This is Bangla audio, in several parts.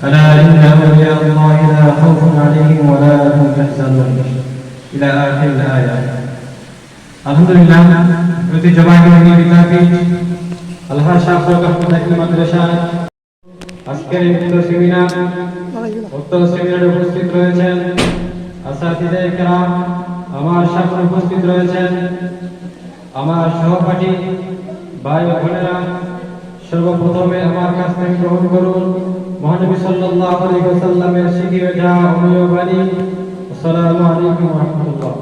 ألا إن أولياء الله لا خوف عليهم ولا هم يحزنون إلى آخر الآية আলহামদুলিল্লাহ ঐতিহ্যবাহী বিদ্যাপীঠ আল্লাহ শাহ ফরকাহুল্লাহ মাদ্রাসা আজকের এই উক্ত সেমিনার উক্ত সেমিনারে উপস্থিত রয়েছেন আসাতিদে কেরাম আমার সামনে উপস্থিত রয়েছেন আমার সহপাঠী ভাই ও বোনেরা সর্বপ্রথমে আমার কাছ থেকে গ্রহণ করুন মহানবী সাল্লাল্লাহু আলাইহি ওয়াসাল্লামের শিখিয়ে যাওয়া অমূল্য বাণী আসসালামু আলাইকুম ওয়া রাহমাতুল্লাহ।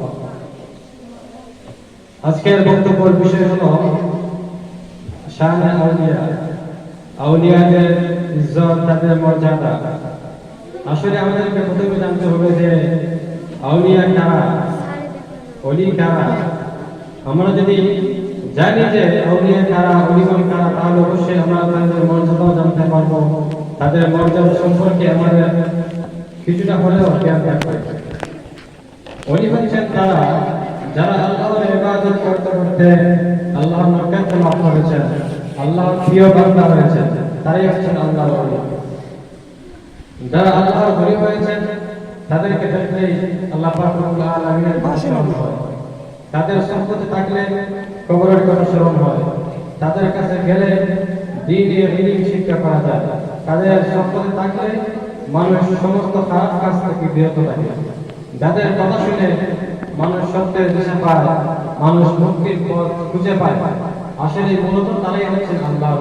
আজকের বক্তব্যের বিষয় হলো, শানে আউলিয়া। আউলিয়াদের ইজ্জত, তাদের মর্যাদা। আসলে আমাদেরকে প্রথমে জানতে হবে যে, আউলিয়া কারা? অলি কারা? আমরা যদি জানি যে আউলিয়া কারা, অলিগণ কারা, তাহলে অবশ্যই আমরা তাদের মর্যাদাও জানতে পারব। তাদের মর্যাদা সম্পর্কে আমাদের কিছুটা হলেও জ্ঞান থাকবে অলি হচ্ছেন তারা যারা আল্লাহর ইবাদত করতে করতে আল্লাহর নরকাতে লাভ করেছেন আল্লাহর প্রিয় বান্দা হয়েছেন তারাই হচ্ছেন আল্লাহর ওলি। যারা আল্লাহর ওলি হয়েছেন তাদেরকে দেখলেই আল্লাহ পাক রব্বুল আলামিনের ভাষণ হয়। তাদের সম্পত্তি থাকলে কবরের কথা স্মরণ হয়। তাদের কাছে গেলে দিন দিয়ে শিক্ষা করা যায়। তাদের সম্পত্তি থাকলে মানুষ সমস্ত খারাপ কাজ থেকে বিরত থাকে। যাদের কথা শুনে মানুষ সত্যের দিশা পায়, মানুষ মুক্তির পথ খুঁজে পায়, আসলে মূলত তারাই হচ্ছেন আল্লাহ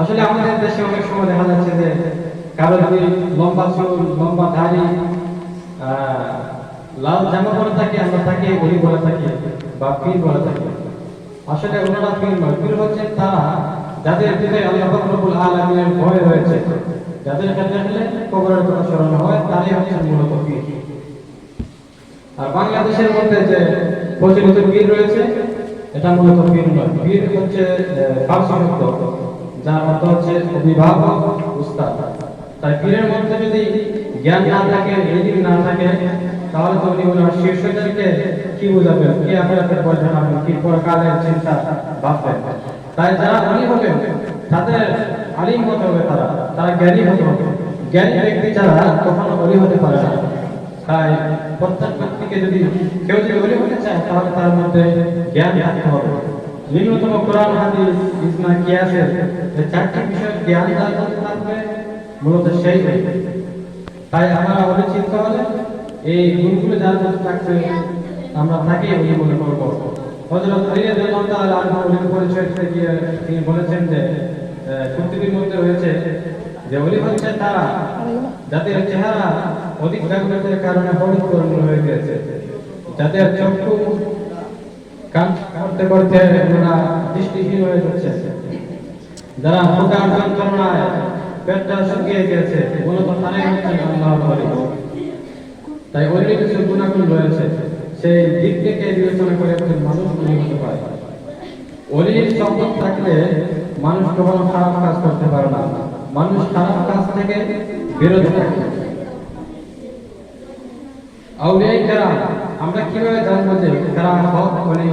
আসলে আমাদের দেশে অনেক সময় দেখা যাচ্ছে যে কারও যদি লম্বা চুল, লম্বা দাড়ি লাল জামা পরে থাকে, আমরা তাকে গরিব বলে থাকি বা পীর বলে থাকি। আসলে ওনারা পীর নয় পীর হচ্ছেন তারা যাদের হৃদয়ে আল্লাহ রব্বুল আলামিনের ভয় রয়েছে, যাদের ক্ষেত্রে কবরের কথা স্মরণ হয়, তারাই হচ্ছেন মূলত পীর। আর বাংলাদেশের মধ্যে যে প্রচলিত পীর রয়েছে, এটা মূলত পীর নয়। পীর হচ্ছে শব্দ যার অর্থ হচ্ছে অভিভাবক, উস্তাদ। তাই পীরের মধ্যে যদি জ্ঞান না থাকে এলিম না থাকে, তাহলে তো উনি ওনার শিষ্যদেরকে কি বোঝাবেন? কি আপনাদের বলবেন আপনি কি পরকালের চিন্তা ভাববেন? তাই যারা অলি হবে, তাদের আলিম হতে হবে তারা তারা জ্ঞানী হতে হবে। জ্ঞানী ব্যক্তি যারা কখনো অলি হতে পারে না। তাই প্রত্যেক ব্যক্তিকে যদি কেউ যদি অলি হতে চায়, তাহলে তার মধ্যে জ্ঞান থাকতে হবে। নিম্নতম কোরআন, হাদিস ইসমা কিয়াসের এই চারটি বিষয় জ্ঞান যার মধ্যে থাকবে, মূলত সেই ব্যক্তি। তাই আমরা চিন্তা হলে এই গুণগুলো যার মধ্যে থাকবে, আমরা তাকেই অলি মনে করব। গিয়ে তিনি বলেছেন যে কুতুবের মধ্যে রয়েছে যে অলি হচ্ছে তারা যাদের চেহারা অধিক জাগ্রতের কারণে পরিপূর্ণ হয়ে গেছে যাদের চক্ষু করতে করতে ওরা দৃষ্টিহীন হয়ে যাচ্ছে। যারা প্রকার যন্ত্রণায় পেটটা শুকিয়ে গেছে মূলত তারাই আল্লাহর তাই অন্য কিছু গুণাগুণ রয়েছে। সেই দিক বিবেচনা করে একজন মানুষ উনি হতে পারে অলির সম্পদ থাকলে মানুষ কখনো খারাপ কাজ করতে পারে না। মানুষ খারাপ কাজ থেকে বিরত থাকে। আউলিয়াই কারা আমরা কীভাবে জানব যে কারা হক অলি,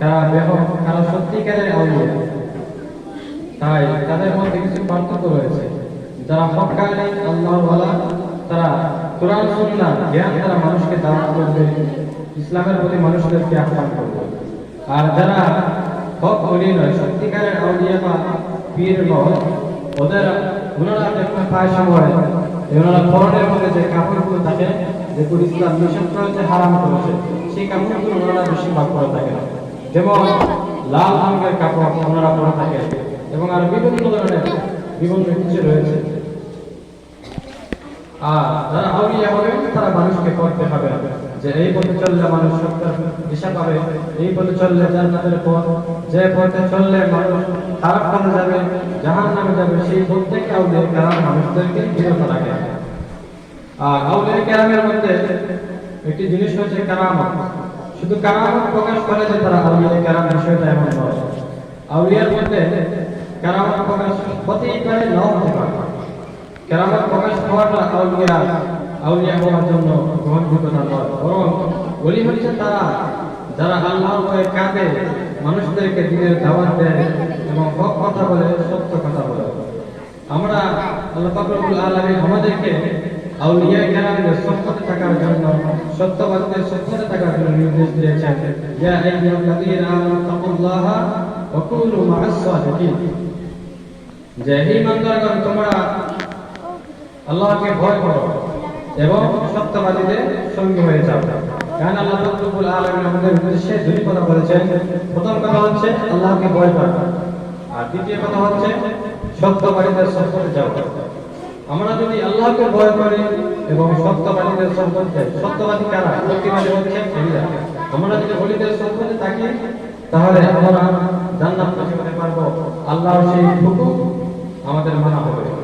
কারা বেহক, কারা সত্যিকারের আউলিয়া? তাই তাদের মধ্যে কিছু পার্থক্য রয়েছে। যারা হকানি আল্লাহর তারা কোরআন, সুন্নাহ, জ্ঞান দ্বারা মানুষকে দাওয়াত করবে। ইসলামের প্রতি মানুষদেরকে আহ্বান করবে। আর যারা হক অলি নয়, সত্যিকারের আউলিয়া বা পীর নয় ওদের ওনারা যখন পায় সময় ওনারা পরনের মধ্যে যে কাপড়গুলো থাকে যেগুলো ইসলাম নিষেধ করেছে হারাম করেছে, সেই কাপড়গুলো ওনারা বেশিরভাগ পরে থাকে যেমন লাল রঙের কাপড় ওনারা পরে থাকে এবং আর বিভিন্ন ধরনের বিভিন্ন কিছু রয়েছে। আর যারা আউলিয়া হবে তারা মানুষকে করতে হবে যে এই পথে চললে মানুষ সত্যের দিশা পাবে, এই পথে চললে জান্নাতের পথ, যে পথে চললে মানুষ খারাপ পথে যাবে জাহান নামে যাবে, সেই পথ থেকে আউলিয়া কারাম মানুষদেরকে বিরত রাখে। আর আউলিয়া কেরামের মধ্যে একটি জিনিস হচ্ছে কারামত। শুধু কারামত প্রকাশ করে যে তারা আউলিয়া কেরাম বিষয়টা এমন নয়। আউলিয়ার মধ্যে কারামত প্রকাশ হতেই পারে নাও হতে পারে। কেরামত প্রকাশ হওয়াটা আউলিয়া আউলিয়া হওয়ার জন্য গ্রহণযোগ্যতা নয় বরং বলি হচ্ছে তারা যারা আল্লাহর ভয়ে কাঁদে, মানুষদেরকে দিনের দাওয়াত দেয় এবং হক কথা বলে, সত্য কথা বলে। আমরা আল্লাহ রব্বুল আমাদেরকে আউলিয়া কেরামের সম্পদে থাকার জন্য, সত্যবাদীদের সম্পদে থাকার জন্য নির্দেশ দিয়েছেন। ইয়া আইয়ুহাল্লাযীনা আমানু তাকুল্লাহা ওয়া কুনু যে, হে ইমানদারগণ তোমরা আল্লাহকে ভয় করো। এবং সত্যবাদীদের সঙ্গী হয়ে যাও। কারণ আল্লাহ রব্বুল আলামিন আমাদের উদ্দেশ্যে দুই কথা বলেছেন। প্রথম কথা হচ্ছে, আল্লাহকে ভয় করো আর দ্বিতীয় কথা হচ্ছে সত্যবাদীদের সম্পর্কে যাও। আমরা যদি আল্লাহকে ভয় করি এবং সত্যবাদীদের সম্পর্কে সত্যবাদী কারা? সত্যবাদী হচ্ছে এলিয়া আমরা যদি অলিদের সম্পর্কে থাকি, তাহলে আমরা জান্নাত হতে পারব। আল্লাহর সেই হুকুম আমাদের মানা হবে।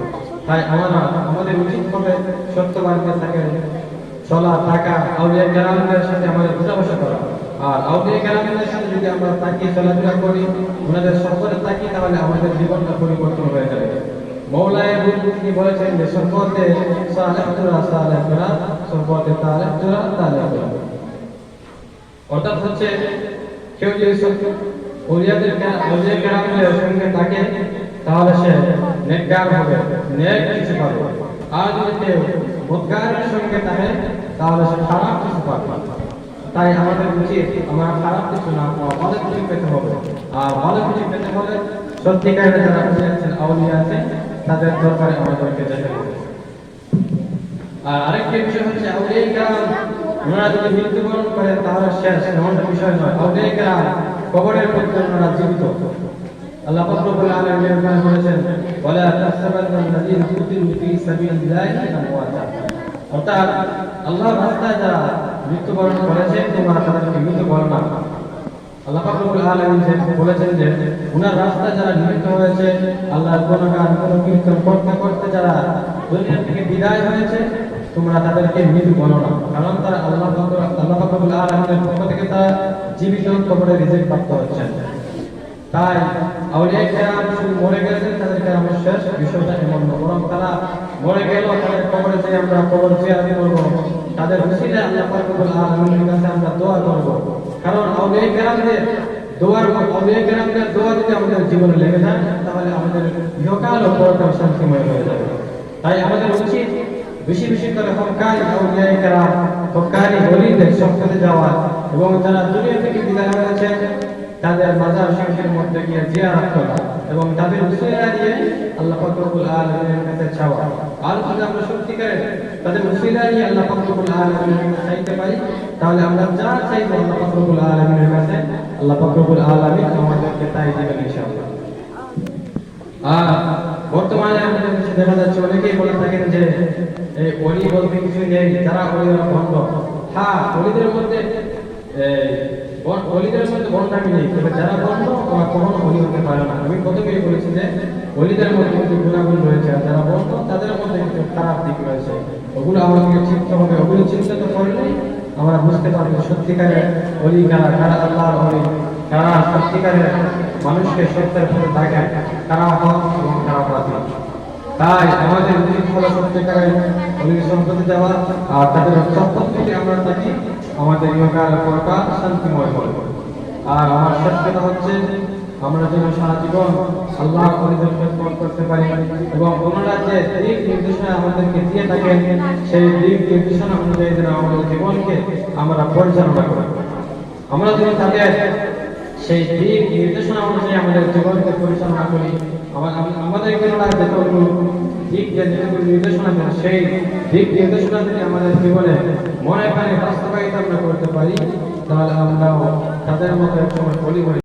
তাই আমরা, আমাদের উচিত হবে সত্যবাদীদের থাকে, চলা, থাকা, আউলিয়া কেরামদের সাথে আমাদের বোঝাবসা করা। আর আউলিয়া কেরামদের সাথে যদি আমরা তাকিয়ে চলাফেরা করি, ওনাদের সম্পর্কে তাকি তাহলে আমাদের জীবনটা পরিবর্তন হয়ে যাবে। মৌলায় তিনি বলেছেন যে সম্পদে সম্পদে অর্থাৎ হচ্ছে, কেউ যদি কেরামদের সঙ্গে থাকে তাহলে সে নেককার হবে, নেক কিছু পাবে। আর যদি কেউ মুদগারের সঙ্গে থাকে তাহলে সে খারাপ কিছু পাবে। তাই আমাদের উচিত আমরা খারাপ কিছু না পাওয়া, ভালো কিছু পেতে হবে। আর ভালো কিছু পেতে হলে সত্যিকারের যারা উলিয়া আছেন, আউলিয়া আছেন, তাদের দরকারে আমাদেরকে যেতে হবে। আর আরেকটি বিষয় হচ্ছে আউলিয়া কেরাম, ওনারা যদি মৃত্যুবরণ করে তাহলে শেষ, এমনটা বিষয় নয়। আউলিয়া কেরাম কবরের মধ্যে ওনারা জীবিত। আল্লাহ পাক রব্বুল আলামিন বলেছেন ওয়ালা তাহসাবান্না আল্লাযীনা কুতিলু ফী সাবিলিল্লাহি আমওয়াতা। অর্থাৎ আল্লাহর রাস্তায় যারা মৃত্যুবরণ করেছে, তোমরা তাদেরকে মৃত বলো না আল্লাহ পাক রব্বুল আলামিন বলেছেন যে, উনার রাস্তায় যারা নিহত হয়েছে, আল্লাহর গুণগান গুণ কীর্তন করতে করতে যারা দুনিয়া থেকে বিদায় হয়েছে, তোমরা তাদেরকে মৃত্যু বলো না। কারণ তারা আল্লাহ আল্লাহ পাক রব্বুল আলামিনের পক্ষ থেকে তারা জীবিত কবরে রিজিক প্রাপ্ত হচ্ছেন। তাই আউলিয়া কেরাম শুধু মরে গেছেন তাদেরকে আমরা শেষ বিষয়টা এমন না বরং তারা মরে গেল, তাদের কবরে যে আমরা কবর জিয়ারত করব। তাদের উসিলে আল্লাহ পাক রব্বুল আলামিনের কাছে আমরা দোয়া করব। কারণ আউলিয়া কেরামদের দোয়ার আউলিয়া কেরামদের দোয়া যদি আমাদের জীবনে লেগে যায়, তাহলে আমাদের ইহকাল ও পরকাল শান্তিময় হয়ে যাবে। তাই আমাদের উচিত বেশি বেশি করে হকারি আউলিয়া কেরাম যাওয়া এবং যারা দুনিয়া থেকে বিদায় হয়েছে তাদের মাজার শরীফের মধ্যে গিয়ে জিয়ারত করা এবং তাদের উসিলা দিয়ে আল্লাহ পাক রব্বুল আলামিনের কাছে চাওয়া। আর যদি আমরা সত্যিকারে তাদের উসিলা দিয়ে আল্লাহ পাক রব্বুল আলামিনের কাছে চাইতে পারি, তাহলে আমরা যা চাইব আল্লাহ পাক রব্বুল আলামিনের কাছে, আল্লাহ পাক রব্বুল আলামিন আমাদেরকে তাই দিবেন ইনশাআল্লাহ। আর বর্তমানে আমাদের দেখা যাচ্ছে অনেকেই বলে থাকেন যে, এই অলি বলতে কিছু নেই, যারা অলিরা ভণ্ড হ্যাঁ অলিদের মধ্যে বন- অলিদের মধ্যে বন্ধামি নেই। তবে যারা বন্ধ ওরা কখনো অলি হতে পারে না। আমি প্রথমেই বলেছি যে অলিদের মধ্যে কিছু গুণাগুণ রয়েছে, আর যারা বন্ধ তাদের মধ্যে কিছু খারাপ দিক রয়েছে। ওগুলো আমাদেরকে চিনতে হবে, ওগুলো চিন্তা তো করলেই আমরা বুঝতে পারব সত্যিকারের অলি কারা কারা আল্লাহর অলি কারা সত্যিকারের মানুষকে সত্যের পথে থাকে কারা হক এবং কারা বাতিল। তাই আমাদের উচিত হলো সত্যিকারের অলির সম্পদে যাওয়া আর তাদের সম্পদ যদি আমরা থাকি আমাদের ইহকাল পরকাল শান্তিময় হবে আর আমার শেষ হচ্ছে, আমরা যেন সারা জীবন আল্লাহ খেদমত করতে পারি এবং ওনারা যে দিক নির্দেশনা আমাদেরকে দিয়ে থাকেন, সেই দিক নির্দেশনা অনুযায়ী যেন আমাদের জীবনকে আমরা পরিচালনা করি। আমরা যেন তাদের সেই দিক নির্দেশনা অনুযায়ী আমাদের জীবনকে পরিচালনা করি আমাদের কেননা যতগুলো দিক যে যেগুলো নির্দেশনা দেন, সেই দিক নির্দেশনা যদি আমাদের জীবনে মনে প্রাণে বাস্তবায়িত আমরা করতে পারি, তাহলে আমরা তাদের মতো একসময় বলি